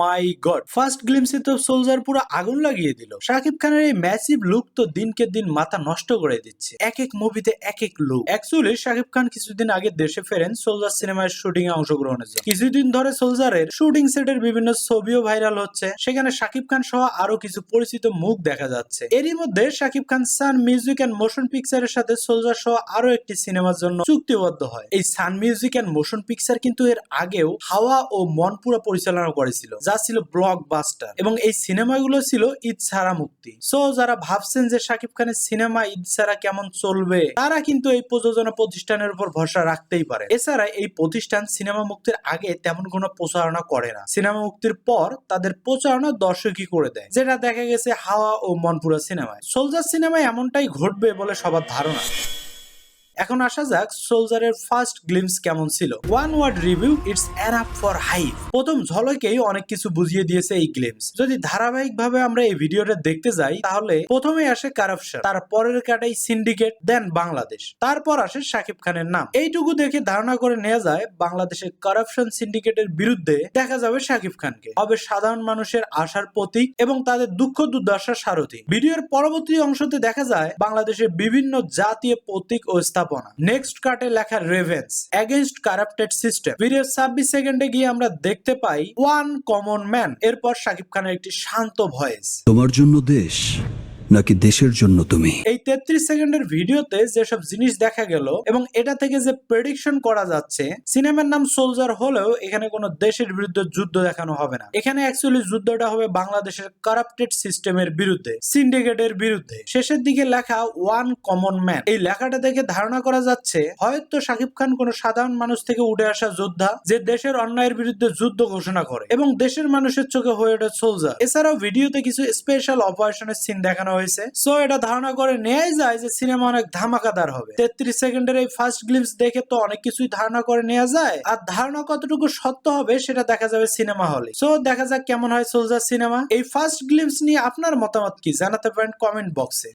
মাই god. First গ্লিমসে তো soldier পুরো আগুন লাগিয়ে দিল। শাকিব খানের এই ম্যাসিভ লুক তো দিনকে দিন মাথা নষ্ট করে দিচ্ছে। এক এক মুভিতে এক এক লুক অ্যাকচুয়ালি শাকিব খান কিছুদিন আগে দেশে ফেরেন সোলজার সিনেমার শুটিং এ অংশগ্রহণের জন্য। কিছুদিন ধরে সোলজারের শুটিং সেটের বিভিন্ন ছবিও ভাইরাল হচ্ছে। সেখানে শাকিব খান সহ আরও কিছু পরিচিত মুখ দেখা যাচ্ছে। এরই মধ্যে Shakib Khan Sun Music and Motion পিকচারের সাথে সোলজার সহ আরও একটি সিনেমার জন্য চুক্তিবদ্ধ হয়। এই Sun Music and Motion Picture কিন্তু এর আগেও হাওয়া ও মনপুরা পরিচালনা করেছিল। যা ছিল ব্লকবাস্টার এবং এই সিনেমাগুলো ছিল ঈদ ছাড়া মুক্তি। সো যারা ভাবছেন যে শাকিব খানের সিনেমা ঈদ ছাড়া কেমন চলবে, তারা কিন্তু এই প্রযোজনা প্রতিষ্ঠানের উপর ভরসা রাখতেই পারে। এছাড়া এই প্রতিষ্ঠান সিনেমা মুক্তির আগে তেমন কোনো প্রচারণা করে না। সিনেমা মুক্তির পর তাদের প্রচারণা দর্শকই করে দেয়, যেটা দেখা গেছে হাওয়া ও মনপুরা সিনেমায়। সোলজার সিনেমায় এমনটাই ঘটবে বলে সবার ধারণা। এখন আসা যাক সোলজারের ফার্স্ট গ্লিমস কেমন ছিল। One word review it's enough for hype প্রথম ঝলকেই অনেক কিছু বুঝিয়ে দিয়েছে এই গ্লিমস। যদি ধারাবাহিক ভাবে আমরা এই ভিডিওটা দেখতে যাই, তাহলে প্রথমে আসে কারাপশন তার পরের কাটাই সিন্ডিকেট দেন বাংলাদেশ। তারপর আসে শাকিব খানের নাম। এইটুকু দেখে ধারণা করে নেওয়া যায়, বাংলাদেশের কারাপশন সিন্ডিকেটের বিরুদ্ধে দেখা যাবে শাকিব খানকে। হবে সাধারণ মানুষের আশার প্রতীক এবং তাদের দুঃখ দুর্দশার সারথী। ভিডিওর পরবর্তী অংশতে দেখা যায়, বাংলাদেশের বিভিন্ন জাতীয় প্রতীক ও স্থাপনা নেক্সট কার্টে লেখা revenge against corrupted system video ছাব্বিশ সেকেন্ডে গিয়ে আমরা দেখতে পাই ওয়ান কমন ম্যান এরপর শাকিব খানের একটি শান্ত ভয়েস তোমার জন্য দেশ নাকি দেশের জন্য তুমি? এই তেত্রিশ সেকেন্ডের ভিডিওতে যেসব জিনিস দেখা গেল এবং এটা থেকে যে প্রেডিকশন করা যাচ্ছে সিনেমার নাম সোলজার হলেও এখানে কোনো দেশের বিরুদ্ধে যুদ্ধ দেখানো হবে না। এখানে অ্যাকচুয়ালি যুদ্ধটা হবে বাংলাদেশের কারাপ্টেড সিস্টেমের বিরুদ্ধে সিন্ডিকেটের বিরুদ্ধে। শেষের দিকে লেখা ওয়ান কমন ম্যান এই লেখাটা দেখে ধারণা করা যাচ্ছে, হয়তো শাকিব খান কোনো সাধারণ মানুষ থেকে উঠে আসা যোদ্ধা যে দেশের অন্যায়ের বিরুদ্ধে যুদ্ধ ঘোষণা করে এবং দেশের মানুষের চোখে হয়ে ওঠে সোলজার এছাড়াও ভিডিওতে কিছু স্পেশাল অপারেশনের সিন দেখানো হয়েছে। সো এটা ধারণা করে নেওয়াই যায় যে সিনেমা অনেক ধামাকাদার হবে। তেত্রিশ সেকেন্ডের এই ফার্স্ট গ্লিপস দেখে তো অনেক কিছুই ধারণা করে নেওয়া যায়। আর ধারণা কতটুকু সত্য হবে সেটা দেখা যাবে সিনেমা হলে সো দেখা যাক কেমন হয় সোলজার সিনেমা এই ফার্স্ট গ্লিপস নিয়ে আপনার মতামত কি? জানাতে পারেন কমেন্ট বক্সে